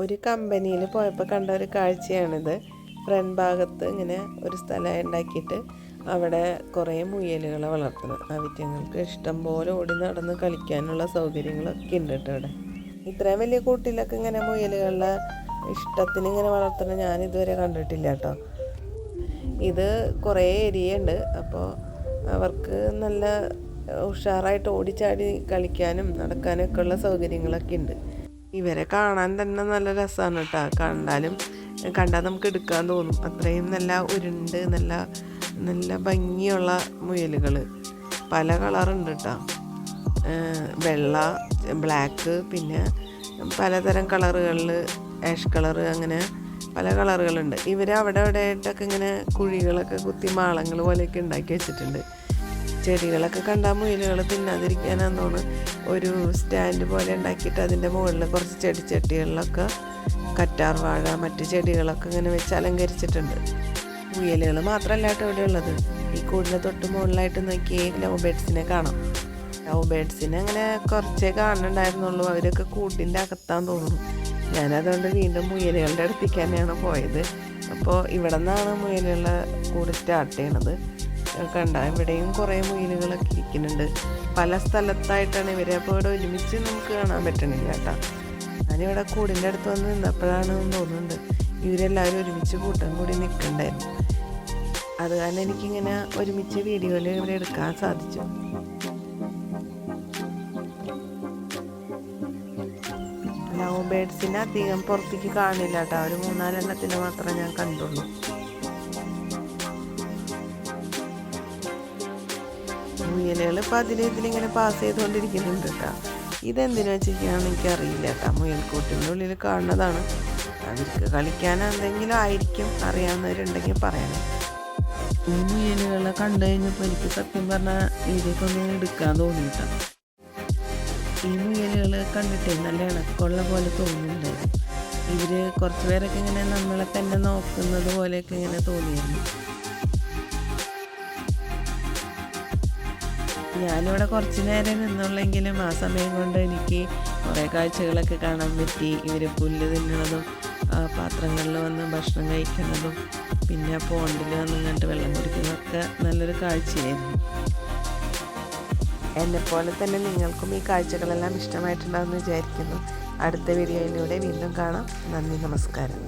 ഒരു കമ്പനിയിൽ പോയപ്പോൾ കണ്ട ഒരു കാഴ്ചയാണിത്. ഫ്രണ്ട് ഭാഗത്ത് ഇങ്ങനെ ഒരു സ്ഥലം ഉണ്ടാക്കിയിട്ട് അവിടെ കുറേ മുയലുകളെ വളർത്തുന്നത് അവറ്റങ്ങൾക്ക് ഇഷ്ടം പോലെ ഓടി നടന്ന് കളിക്കാനുള്ള സൗകര്യങ്ങളൊക്കെ ഉണ്ട് കേട്ടോ ഇവിടെ ഇത്രയും വലിയ കൂട്ടിലൊക്കെ ഇങ്ങനെ മുയലുകളുടെ ഇഷ്ടത്തിന് ഇങ്ങനെ വളർത്തുന്നത് ഞാൻ ഇതുവരെ കണ്ടിട്ടില്ല കേട്ടോ. ഇത് കുറേ ഏരിയ ഉണ്ട്. അപ്പോൾ അവർക്ക് നല്ല ഉഷാറായിട്ട് ഓടിച്ചാടി കളിക്കാനും നടക്കാനും ഉള്ള സൗകര്യങ്ങളൊക്കെ ഉണ്ട്. ഇവരെ കാണാൻ തന്നെ നല്ല രസമാണ് കേട്ടോ കണ്ടാലും കണ്ടാൽ നമുക്ക് എടുക്കാൻ തോന്നും. അത്രയും നല്ല ഉരുണ്ട് നല്ല നല്ല ഭംഗിയുള്ള മുയലുകൾ പല കളറുണ്ട് കേട്ടോ വെള്ള ബ്ലാക്ക് പിന്നെ പലതരം കളറുകളിൽ ആഷ് കളറ് അങ്ങനെ പല കളറുകളുണ്ട്. ഇവർ അവിടെ അവിടെ ആയിട്ടൊക്കെ ഇങ്ങനെ കുഴികളൊക്കെ കുത്തി മാളങ്ങൾ പോലെയൊക്കെ ഉണ്ടാക്കി വെച്ചിട്ടുണ്ട്. ചെടികളൊക്കെ കണ്ടാൽ മുയലുകൾ തിന്നാതിരിക്കാനാന്ന് തോന്നുന്നു ഒരു സ്റ്റാൻഡ് പോലെ ഉണ്ടാക്കിയിട്ട് അതിന്റെ മുകളിൽ കുറച്ച് ചെടിച്ചട്ടികളിലൊക്കെ കറ്റാർ വാഴ മറ്റ് ചെടികളൊക്കെ ഇങ്ങനെ വെച്ച് അലങ്കരിച്ചിട്ടുണ്ട്. മുയലുകൾ മാത്രമല്ല കേട്ടോ ഇവിടെ ഉള്ളത്. ഈ കൂടിന് തൊട്ട് മുകളിലായിട്ട് നോക്കിയേ ലവ് ബേഡ്സിനെ കാണാം. ലവ് ബേഡ്സിനെ അങ്ങനെ കുറച്ചേ കാണുന്നുണ്ടായിരുന്നുള്ളൂ. അവരൊക്കെ കൂട്ടിന്റെ അകത്താന്ന് തോന്നുന്നു. ഞാനതുകൊണ്ട് വീണ്ടും മുയലുകളുടെ അടുത്തേക്ക് തന്നെയാണ് പോയത്. അപ്പോൾ ഇവിടെ നിന്നാണ് മുയലുകളുടെ കൂട് സ്റ്റാർട്ട് ചെയ്യണത്. കണ്ട ഇവിടെയും കുറേ മീനുകളൊക്കെ ഇരിക്കുന്നുണ്ട്. പല സ്ഥലത്തായിട്ടാണ് ഇവരെ. അപ്പോൾ ഇവിടെ ഒരുമിച്ച് നമുക്ക് കാണാൻ പറ്റണില്ല കേട്ടോ. ഞാനിവിടെ കൂടിന്റെ അടുത്ത് വന്ന് നിന്നപ്പോഴാണ് തോന്നുന്നുണ്ട്. ഇവരെല്ലാവരും ഒരുമിച്ച് കൂട്ടം കൂടി നിൽക്കണ്ടായിരുന്നു അത് കാരണം എനിക്കിങ്ങനെ ഒരുമിച്ച് വീഡിയോയിൽ ഇവിടെ എടുക്കാൻ സാധിച്ചു. ലവ് ബേഡ്സിനെ അധികം പുറത്തേക്ക് കാണില്ല കേട്ടോ. ഒരു മൂന്നാലെണ്ണത്തിന് മാത്രമേ ഞാൻ കണ്ടുള്ളൂ. മുയലുകൾ ഇപ്പം അതിനെ പാസ് ചെയ്തുകൊണ്ടിരിക്കുന്നുണ്ട് കേട്ടോ. ഇതെന്തിനു വെച്ചിരിക്കുകയാണെന്ന് എനിക്കറിയില്ല കേട്ടോ. മുയൽക്കൂട്ടിന്റെ ഉള്ളിൽ കാണുന്നതാണ്. അവർക്ക് കളിക്കാൻ എന്തെങ്കിലും ആയിരിക്കും അറിയാവുന്നവരുണ്ടെങ്കിൽ പറയണം. ഈ മുയലുകളെ കണ്ടു കഴിഞ്ഞപ്പോൾ എനിക്ക് സത്യം പറഞ്ഞാൽ ഇതിലേക്കൊന്നും എടുക്കാൻ തോന്നിയിട്ടാ ഈ മുയലുകൾ കണ്ടിട്ട് നല്ല ഇണക്കമുള്ള പോലെ തോന്നുന്നുണ്ടായിരുന്നു. ഇവർ കുറച്ച് പേരൊക്കെ ഇങ്ങനെ നമ്മളെ തന്നെ നോക്കുന്നത് പോലെയൊക്കെ ഇങ്ങനെ തോന്നിയിരുന്നു. ഞാനിവിടെ കുറച്ച് നേരം നിന്നുള്ളെങ്കിലും ആ സമയം കൊണ്ട് എനിക്ക് കുറേ കാഴ്ചകളൊക്കെ കാണാൻ പറ്റി. ഇവർ പുല്ല് തിന്നണതും പാത്രങ്ങളിൽ വന്ന് ഭക്ഷണം കഴിക്കുന്നതും പിന്നെ പോണ്ടിൽ വന്ന് കണ്ട് വെള്ളം കുടിക്കുന്നതൊക്കെ നല്ലൊരു കാഴ്ചയായിരുന്നു. എന്നെപ്പോലെ തന്നെ നിങ്ങൾക്കും ഈ കാഴ്ചകളെല്ലാം ഇഷ്ടമായിട്ടുണ്ടാകുമെന്ന് വിചാരിക്കുന്നു. അടുത്ത വീഡിയോയിലൂടെ വീണ്ടും കാണാം. നന്ദി നമസ്കാരം.